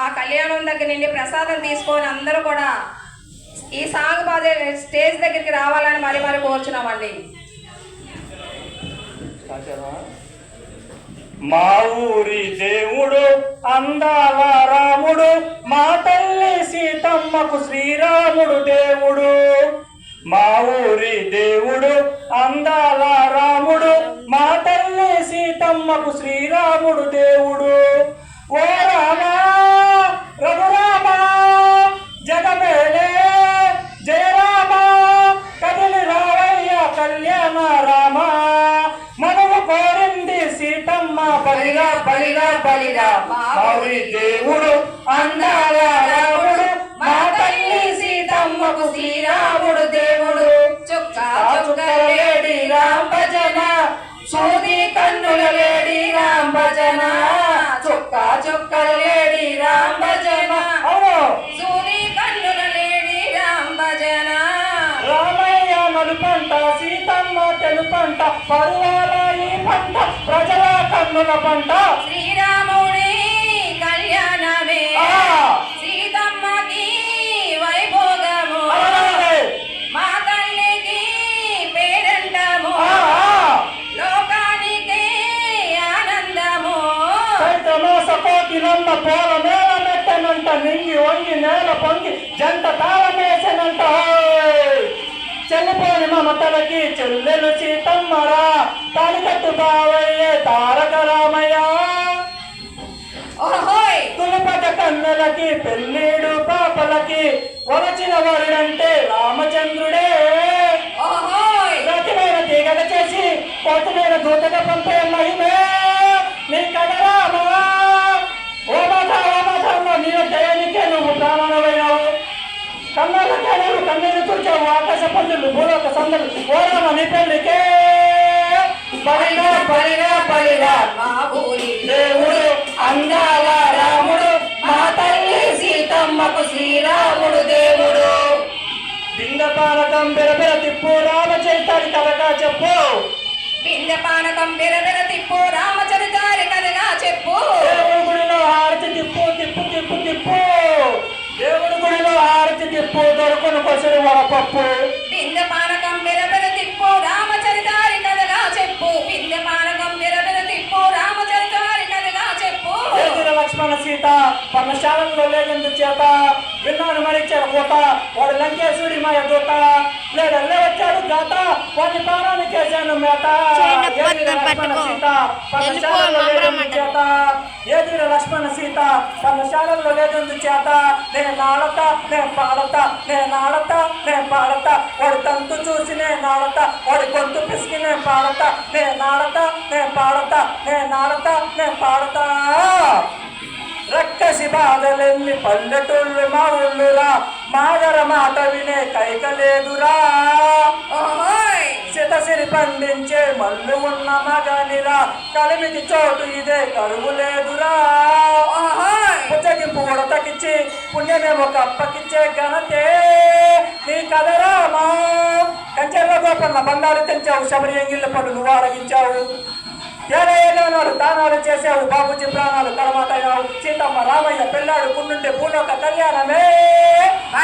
ఆ కళ్యాణం దగ్గర నుండి ప్రసాదం తీసుకొని అందరూ కూడా ఈ సాంగ్ పాడే స్టేజ్ దగ్గరికి రావాలని మరి మరి కోరుచున్నామండి. మా ఊరి దేవుడు అందాల రాముడు మా తల్లి సీతమ్మకు శ్రీరాముడు దేవుడు. మా ఊరి దేవుడు అందాల రాముడు మా తల్లి సీతమ్మకు శ్రీరాముడు దేవుడు. ఓ రామ బలిగా బలిగా మౌరి దేవుడు అందాల రాముడు మా తల్లి సీతమ్మకు శ్రీరాముడు దేవుడు. లేడి రామ భజన సూది కన్నుల లేడి రామ భజన చుక్క చుక్క లేడి రామ భజన నలుపంట సీతమ్మ తెలుపంట పరువాల ఈ పంట ప్రజల కన్నుల పంట. శ్రీరాముడి కళ్యాణమే! సీతమ్మకి వైభోగము. మా తల్లికి పేరంటము. లోకానికి ఆనందము. చైతమాస కోకిలమ్మ పోల నేల మెట్టనంట నింగి వంగి నేల పొంగి జంట తాళమేసనంట. హోయ్! చెల్లిపోని మమతలకి చెల్లెలు సీతమ్మరా తాలికట్టు బావయ్యే తారక రామయ్య తులపట కన్నులకి పెళ్ళిడు పాపలకి వరచిన వరుడంటే రామచంద్రుడే. రతిమైన తీగల చేసి కోతమైన దూతగా పంపే మహిమే. నీ ఓ తెలంగాణలో తండ్రి కన్నీరు ఆకాశ పందులు భూలోక సందలు ఓరామ నీ పెళ్ళికే. బలిగా బలిగా బలిగా దేవుడు అందాల రాముడు మా తల్లి సీతమ్మకు శ్రీరాముడు దేవుడు. బిందపానకం బెరబెర తిప్పు రామ చైతాలి తలకా చెప్పు. బిందె పానకం బిరబిర తిప్పు రామ వడపప్పు బిందె పానకం బిరబిర తిప్పు రామచరితారి కథగా చెప్పు. బిందె పానకం బిరబిర తిప్పు రామచరితారి కథగా చెప్పు. లక్ష్మణ సీత పర్ణశాలలో లేనందు చేత విన్నాను మరి కోట. వాడు లంకేశ్వరి మాయ దూత లేడల్లే వచ్చాడు గాత వాడి ప్రాణానికి వేసాను మేత. చేయండి, ఎదుర లక్ష్మణ పట్టుకో. సీత పర్ణశాలలో లేనందు చేత ఎదుర లక్ష్మణ సీత తన శాలలో లేదందు చేత నేను నాడత నేను పాడత నేను ఆడత నేను పాడత. వాడి తంతు చూసి నేను ఆడత వాడి గొంతు పిసికి నేను పాడత. నేను ఆడత నేను పాడత నేను ఆడత నేను పాడతా. రక్కసి బాధలెన్ని పల్లెటూళ్ళు మా ఊళ్ళురా మాగర మాట వినే కైక లేదురా. పండించే మల్లు ఉన్న మగనిరా కలిమికి చోటు ఇదే కరువు లేదురా. ఓహోయ్ పుచ్చగింపు ఉడతకిచ్చి పుణ్యమేమో కప్పకిచ్చే ఘనతే. నీ కదరామా కంచెల్లో గోపన్న బంగారు తెంచావు శబరి ఎంగిళ్ళ పడు నువ్వు అరగించావు ఏడేళ్ళనాడు దానాలు చేసావు బాబుజీ ప్రాణాలు తర్వాత సీతమ్మ రామయ్య పెళ్ళాడు కుండుంటే భూలోక కళ్యాణమే.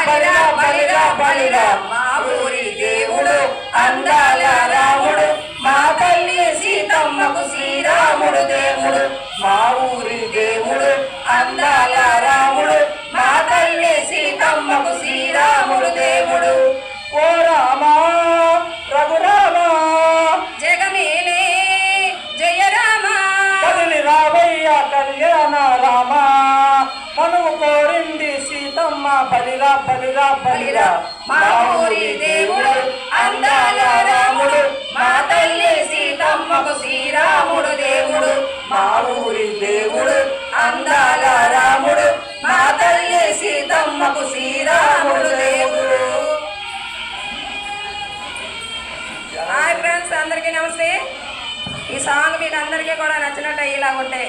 బలిరా బలిరా బలిరా మా ఊరి దేవుడు అందాల అమ్మకు శ్రీరాముడు దేవుడు మా ఊరి దేవుడు అందాల సీతమ్మ బలిరా బలిరా. బలిరా మా ఊరి దేవుడు అందాల రాముడు మా తల్లి సీతమ్మకు శ్రీరాముడు దేవుడు. మా ఊరి దేవుడు అందాల రాముడు మా తల్లి సీతమ్మకు శ్రీరాముడు దేవుడు. హాయ్ ఫ్రెండ్స్ అందరికీ నమస్తే. ఈ సాంగ్ మీకు అందరికీ కూడా నచ్చినట్టు అయ్యేలాగుంటే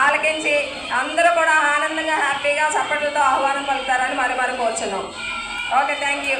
ఆలకించి అందరూ కూడా ఆనందంగా హ్యాపీగా సప్పట్లతో ఆహ్వానం పలుకుతారని మరి మరి కోరుచున్నాం ఓకే థ్యాంక్ యూ